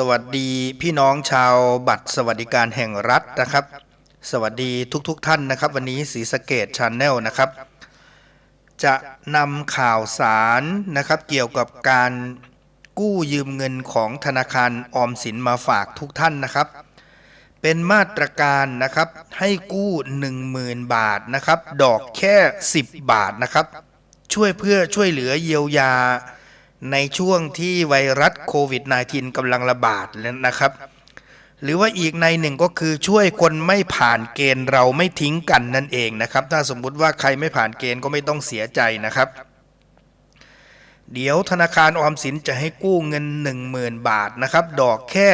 สวัสดีพี่น้องชาวบัตรสวัสดิการแห่งรัฐนะครับ สวัสดีทุกๆทท่านนะครับ วันนี้สีสเกตชาแนลนะครับ จะนำข่าวสารนะครับ เกี่ยวกับการกู้ยืมเงินของธนาคารออมสินมาฝากทุกท่านนะครับ เป็นมาตรการนะครับให้กู้ 10,000 บาทนะครับ ดอกแค่ 10 บาทนะครับ ช่วยเพื่อช่วยเหลือเยียวยา ในช่วงที่ไวรัสโควิด -19 กำลังระบาดแล้วนะครับ หรือว่าอีกในหนึ่งก็คือช่วยคนไม่ผ่านเกณฑ์เราไม่ทิ้งกันนั่นเองนะครับ ถ้าสมมุติว่าใครไม่ผ่านเกณฑ์ก็ไม่ต้องเสียใจนะครับ เดี๋ยวธนาคารออมสินจะให้กู้เงิน 10,000 บาทนะครับ ดอกแค่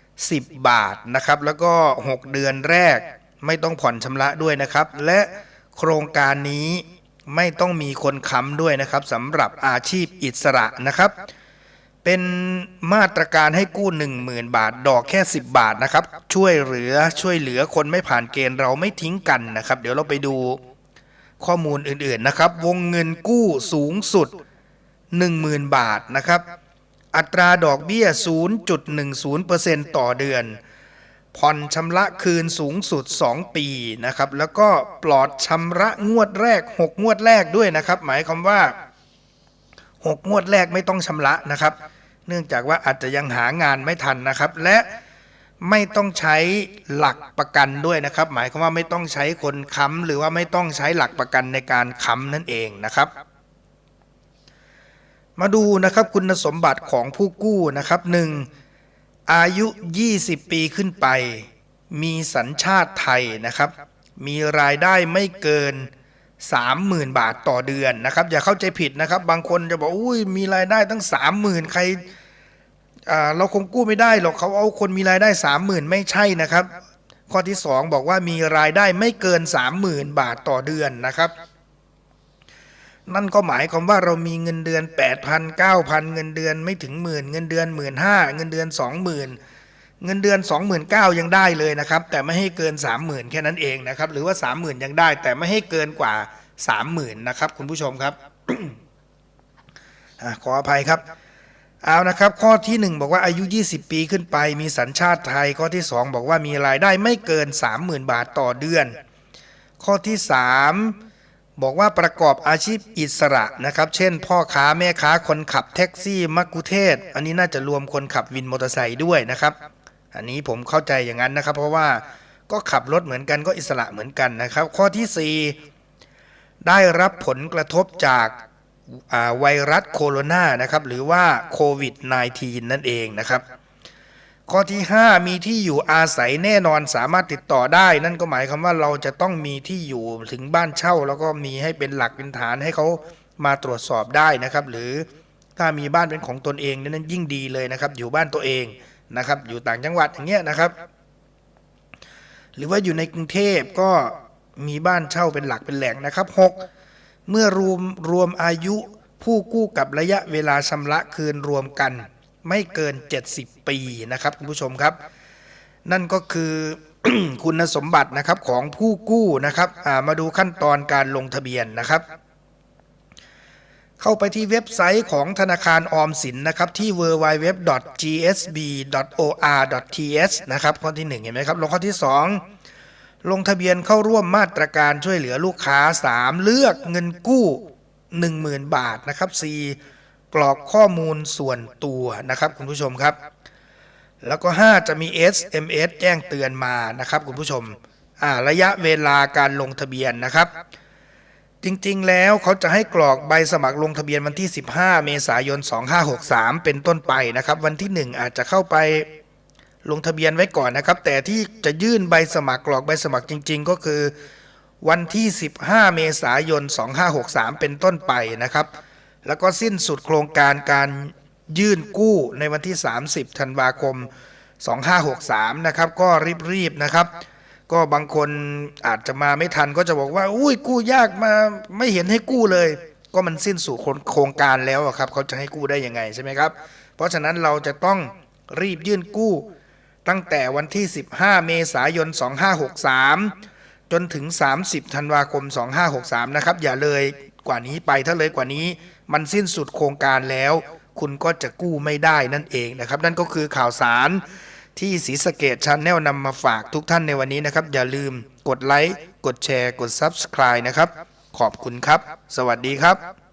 10 บาทนะครับ แล้วก็ 6 เดือนแรกไม่ต้องผ่อนชำระด้วยนะครับ และโครงการนี้ ไม่ต้องมีคนค้ำด้วยนะครับสำหรับอาชีพอิสระนะครับ เป็นมาตรการให้กู้ 10,000 บาท ดอกแค่ 10 บาทนะครับ ช่วยเหลือช่วยเหลือคนไม่ผ่านเกณฑ์เราไม่ทิ้งกันนะครับ เดี๋ยวเราไปดูข้อมูลอื่นๆนะครับ วงเงินกู้สูงสุด 10,000 บาทนะครับ อัตราดอกเบี้ย 0.10%ต่อเดือน ผ่อนชำระคืนสูงสุด 2 ปีนะครับ แล้วก็ปลอดชำระงวดแรก 6 งวดแรกด้วยนะครับ หมายความว่า 6 งวดแรกไม่ต้องชำระนะครับ เนื่องจากว่าอาจจะยังหางานไม่ทันนะครับ และไม่ต้องใช้หลักประกันด้วยนะครับ หมายความว่าไม่ต้องใช้คนค้ำหรือว่าไม่ต้องใช้หลักประกันในการค้ำนั่นเองนะครับมาดูนะครับคุณสมบัติของผู้กู้นะครับหนึ่ง อายุ 20 ปีขึ้นไป มีสัญชาติไทยนะครับ มีรายได้ไม่เกิน 30,000 บาทต่อเดือนนะครับ อย่าเข้าใจผิดนะครับ บางคนจะบอกอุ้ยมีรายได้ตั้ง 30,000 ใครอ่าเราคงกู้ไม่ได้หรอกเขาเอาคนมีรายได้ 30,000 ไม่ใช่นะครับ ข้อที่ 2 บอกว่ามีรายได้ไม่เกิน 30,000 บาทต่อเดือนนะครับ นั่นก็หมายความว่าเรามีเงินเดือน 8,000 9,000 เงินเดือนไม่ถึงหมื่นเงินเดือน1 5 0 0 0เงินเดือน 20,000 เงินเดือน 29,000 ยังได้เลยนะครับ แต่ไม่ให้เกิน 30,000 แค่นั้นเองนะครับ หรือว่า 30,000 ยังได้ แต่ไม่ให้เกินกว่า 30,000 นะครับ คุณผู้ชมครับอขออภัยครับเอานะครับ ข้อที่ 1 บอกว่าอายุ 20 ปีขึ้นไปมีสัญชาติไทยข้อที่ 2 บอกว่ามีรายได้ไม่เกิน 30,000 บาทต่อเดือน ข้อที่ 3 บอกว่าประกอบอาชีพอิสระนะครับ เช่น พ่อค้าแม่ค้าคนขับแท็กซี่มักกุเทศ อันนี้น่าจะรวมคนขับวินมอเตอร์ไซค์ด้วยนะครับ อันนี้ผมเข้าใจอย่างนั้นนะครับ เพราะว่าก็ขับรถเหมือนกันก็อิสระเหมือนกันนะครับ ข้อที่ 4 ได้รับผลกระทบจากาไวรัสโคโรนานะครับหรือว่าโควิด -19 นั่นเองนะครับ ข้อที่ 5 มีที่อยู่อาศัยแน่นอนสามารถติดต่อได้ นั่นก็หมายความว่าเราจะต้องมีที่อยู่ถึงบ้านเช่า แล้วก็มีให้เป็นหลักเป็นฐานให้เขามาตรวจสอบได้นะครับ หรือถ้ามีบ้านเป็นของตนเองนั้นยิ่งดีเลยนะครับ อยู่บ้านตัวเองนะครับ อยู่ต่างจังหวัดอย่างเงี้ยนะครับ หรือว่าอยู่ในกรุงเทพก็มีบ้านเช่าเป็นหลักเป็นแหล่งนะครับ 6 เมื่อรวมรวมอายุผู้กู้กับระยะเวลาชำระคืนรวมกัน ไม่เกิน 70 ปีนะครับคุณผู้ชมครับ นั่นก็คือคุณสมบัตินะครับของผู้กู้นะครับมาดูขั้นตอนการลงทะเบียนนะครับ เข้าไปที่เว็บไซต์ของธนาคารออมสินนะครับที่ www.gsb.or.th นะครับข้อที่ 1 เห็นไหมครับลงข้อที่ 2 ลงทะเบียนเข้าร่วมมาตรการช่วยเหลือลูกค้า 3 เลือกเงินกู้ 10,000 บาทนะครับ 4 กรอกข้อมูลส่วนตัวนะครับคุณผู้ชมครับ แล้วก็ 5 จะมี SMS แจ้งเตือนมานะครับคุณผู้ชมระยะเวลาการลงทะเบียนนะครับ จริงๆแล้วเขาจะให้กรอกใบสมัครลงทะเบียนวันที่ 15 เมษายน 2563 เป็นต้นไปนะครับ วันที่ 1 อาจจะเข้าไปลงทะเบียนไว้ก่อนนะครับ แต่ที่จะยื่นใบสมัครกรอกใบสมัครจริง ๆ ก็คือวันที่ 15 เมษายน 2563 เป็นต้นไปนะครับ แล้วก็สิ้นสุดโครงการการยื่นกู้ในวันที่ 30 ธันวาคม 2563 นะครับ ก็รีบๆนะครับ ก็บางคนอาจจะมาไม่ทันก็จะบอกว่า อุ้ยกู้ยากมาไม่เห็นให้กู้เลย ก็มันสิ้นสู่โครงการแล้วครับ เขาจะให้กู้ได้ยังไงใช่ไหมครับ เพราะฉะนั้นเราจะต้องรีบยื่นกู้ ตั้งแต่วันที่ 15 เมษายน 2563 จนถึง 30 ธันวาคม 2563 นะครับ อย่าเลย กว่านี้ไปถ้าเลยกว่านี้ มันสิ้นสุดโครงการแล้ว คุณก็จะกู้ไม่ได้นั่นเองนะครับ นั่นก็คือข่าวสารที่สีสเกตชาแนลนำมาฝากทุกท่านในวันนี้นะครับ อย่าลืมกดไลค์กดแชร์ กด Subscribe นะครับ ขอบคุณครับ สวัสดีครับ